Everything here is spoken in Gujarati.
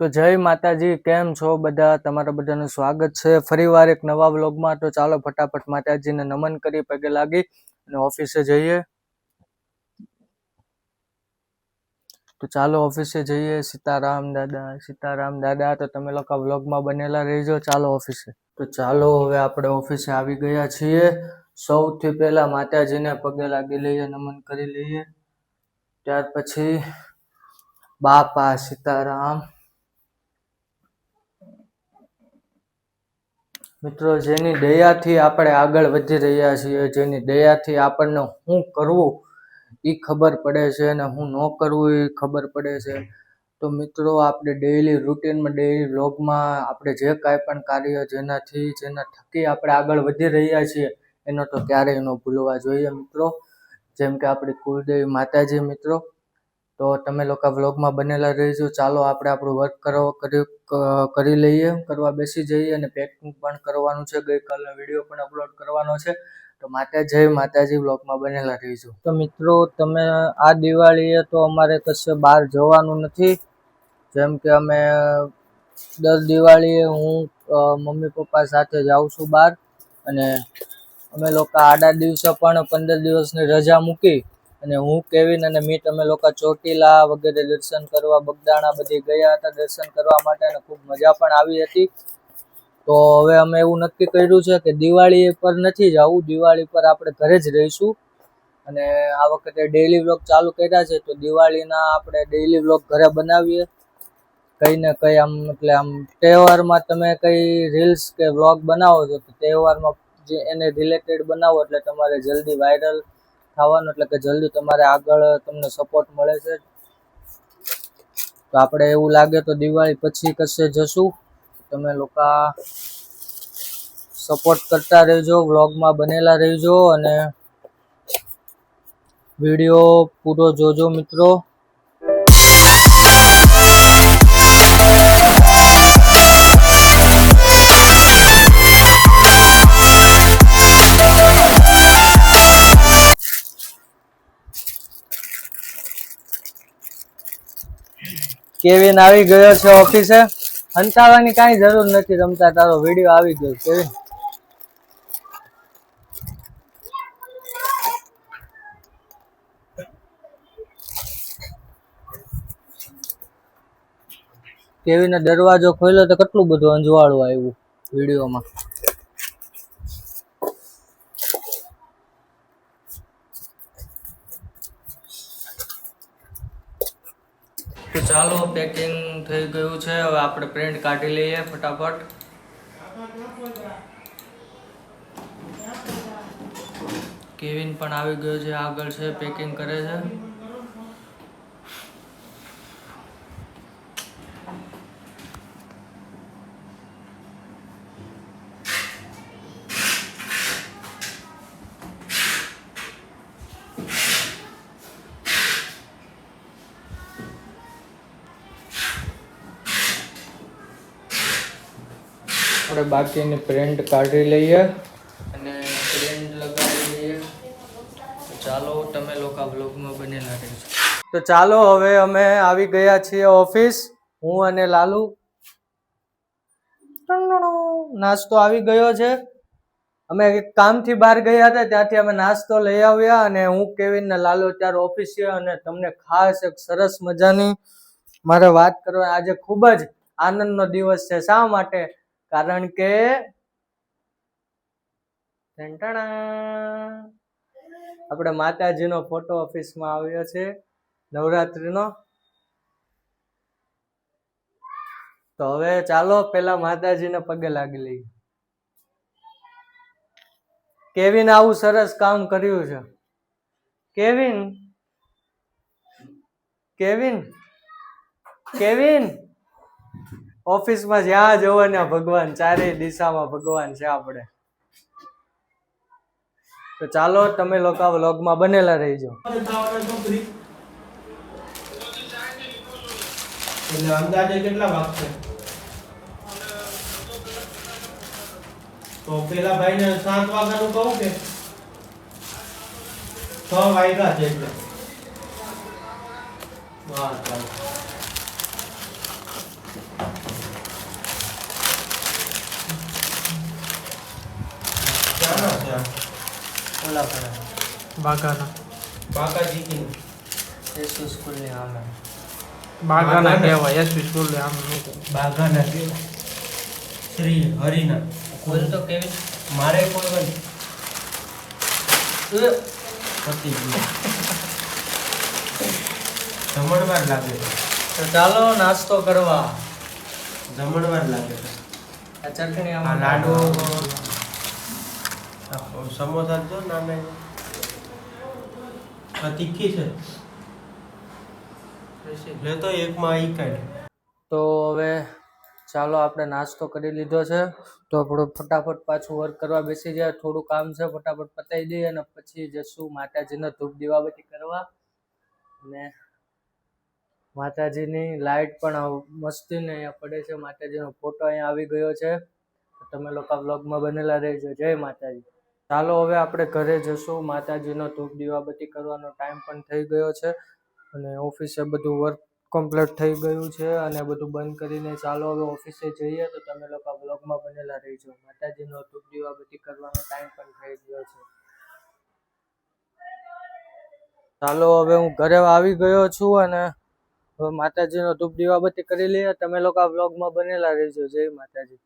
તો જય માતાજી, કેમ છો બધા? તમારા બધાનું સ્વાગત છે. ફરીવાર એક નવા વ્લોગમાં. તો ચાલો ફટાફટ માતાજીને નમન કરી પગે લાગી અને ઓફિસે જઈએ. તો ચાલો ઓફિસે જઈએ. સીતારામ દાદા સીતારામ દાદા, તો તમે લોકો વ્લોગમાં બનેલા રહીજો. ચાલો ઓફિસે. તો ચાલો હવે આપણે ઓફિસે આવી ગયા છીએ. સૌથી પહેલા માતાજીને પગે લાગી લઈએ, નમન કરી લઈએ. ત્યાર પછી બાપા સીતારામ મિત્રો, જેની દયાથી આપણે આગળ વધી રહ્યા છીએ, જેની દયાથી આપણને શું કરવું એ ખબર પડે છે અને હું ન કરવું એ ખબર પડે છે. તો મિત્રો, આપણે ડેઈલી રૂટીનમાં ડેઈલી વ્લોગમાં આપણે જે કાંઈ પણ કાર્ય જેનાથી, જેના થકી આપણે આગળ વધી રહ્યા છીએ, એનો તો ક્યારેય ન ભૂલવા જોઈએ મિત્રો. જેમ કે આપણી કુળદેવી માતાજી મિત્રો તો તમે લોકો વ્લોગમાં બનેલા રહીજો ચાલો આપણે આપણું વર્ક કરો, કરી લઈએ, કરવા બેસી જઈએ અને પેકિંગ પણ કરવાનું છે. ગઈકાલનો વીડિયો પણ અપલોડ કરવાનો છે. તો માતા જય, માતાજી વ્લોગમાં બનેલા રહીશું. તો મિત્રો, તમે આ દિવાળીએ તો અમારે કશે બહાર જવાનું નથી. જેમ કે અમે દર દિવાળીએ હું મમ્મી, પપ્પા સાથે જાઉં છું બહાર. અને અમે લોકો આડા દિવસે પણ પંદર દિવસની રજા મૂકી અને હું કેવિન અને મીત અમે લોકો ચોટીલા વગેરે દર્શન કરવા, બગદાણા બધી ગયા હતા દર્શન કરવા માટે અને ખૂબ મજા પણ આવી હતી. તો હવે અમે એવું નક્કી કર્યું છે કે દિવાળી પર નથી જવું દિવાળી પર આપણે ઘરે જ રહીશું. અને આ વખતે ડેઈલી વ્લોગ ચાલુ કર્યા છે તો દિવાળીના આપણે ડેઇલી વ્લોગ ઘરે બનાવીએ. કઈ ને કઈ આમ, એટલે આમ તહેવારમાં તમે કઈ રીલ્સ કે વ્લોગ બનાવો છો તો તહેવારમાં જે એને રિલેટેડ બનાવો એટલે તમારે જલ્દી વાયરલ થવાનું એટલે કે જલ્દી તમારે આગળ તમને સપોર્ટ મળે છે. તો આપણે એવું લાગે તો દિવાળી પછી કશે જશું. તમે લોકો સપોર્ટ કરતા રહેજો વ્લોગમાં બનેલા રહેજો અને વીડિયો પૂરો જોજો મિત્રો. કેવિન આવી ગયો છે ઓફિસે. હંતાવાની કાંઈ જરૂર નથી રમતા, તારો વીડિયો આવી ગયો કેવિન. કેવીને દરવાજો ખોલ્યો તો કેટલું બધું અંજવાળું આવ્યું વિડીયોમાં. ચાલો પેકિંગ થઈ ગયું છે. હવે આપણે પ્રિન્ટ કાઢી લઈએ ફટાફટ. કેવિન પણ આવી ગયો છે, આગળ છે પેકિંગ કરે છે. આપણે બાકીની પ્રિન્ટ કાઢી લઈએ. અને પ્રિન્ટ લગાવી લઈએ. તો ચાલો તમે લોકો બ્લોગમાં બનેલા રહેજો તો ચાલો હવે અમે આવી ગયા છીએ ઓફિસ હું અને લાલુ. નાસ્તો આવી ગયો છે. અમે કામથી બહાર ગયા હતા ત્યાંથી અમે નાસ્તો લઈ આવ્યા અને હું કેવિન ને લાલુ અત્યારે ઓફિસ છે અને તમને ખાસ એક સરસ મજાની મારે વાત કરવા આજે ખૂબ જ આનંદનો દિવસ છે. શા માટે? કારણ કે. આપણે માતાજીનો ફોટો ઓફિસમાં આવ્યો છે, નવરાત્રીનો. તો હવે ચાલો પેલા માતાજીને પગે લાગી લઈએ. કેવિન આવું સરસ કામ કર્યું છે? કેવિન? કેવિન? કેવિન? ઓફિસમાં જ્યાં જવા ને ભગવાન, ચારેય દિશામાં ભગવાન છે આપણે. તો ચાલો, તમે લોકો વ્લોગમાં બનેલા રહીજો. એટલે અંદાજે કેટલા વાગશે તો પેલા ભાઈને સાત વાગ્યાનું કહું કે છ વાગ્યા છે એટલે. ઓલા પણ બાગાના બાકાજીથી એસુ સ્કૂલની સામે આમે બાગાના. કહેવાય એસપી સ્કૂલ આમ ન કહેવાય. શ્રી હરિના બોલ તો કેવી મારે કોઈ પણ પતી ગયું જમણવાર લાગે છે તો ચાલો નાસ્તો કરવા જમણવાર લાગે છે આ ચટણી આ લાડુ સમોસા જો નાના તીખી છે. લેતો એકમાં ઈ કાઢ. તો હવે ચાલો આપણે નાસ્તો કરી લીધો છે. તો આપણું ફટાફટ પાછું વર્ક કરવા બેસી જાય થોડું કામ છે, ફટાફટ પતાવી દઈએ અને પછી જશું માતાજીને ધૂપ દીવાબત્તી કરવા. અને માતાજીની લાઈટ પણ આવ- મસ્તીને અહીંયા પડે છે. માતાજીનો ફોટો અહીંયા આવી ગયો છે. તમે લોકો બ્લોગમાં બનેલા રહેજો. જય માતાજી. ચાલો હવે આપણે ઘરે જશું. માતાજીનો ધૂપ દીવાબત્તી કરવાનો ટાઈમ પણ થઈ ગયો છે અને ઓફિસે બધું વર્ક કમ્પ્લીટ થઈ ગયું છે અને બધું બંધ કરીને ચાલો હવે ઓફિસે જઈએ તો તમે લોકો બ્લોગમાં બનેલા રહીજો. માતાજીનો ધૂપ દીવાબત્તી કરવાનો ટાઈમ પણ થઈ ગયો છે. ચાલો હવે હું ઘરે આવી ગયો છું અને માતાજીનો ધૂપ દીવાબત્તી કરી લઈએ. તમે લોકો આ બ્લોગમાં બનેલા રહેજો. જય માતાજી.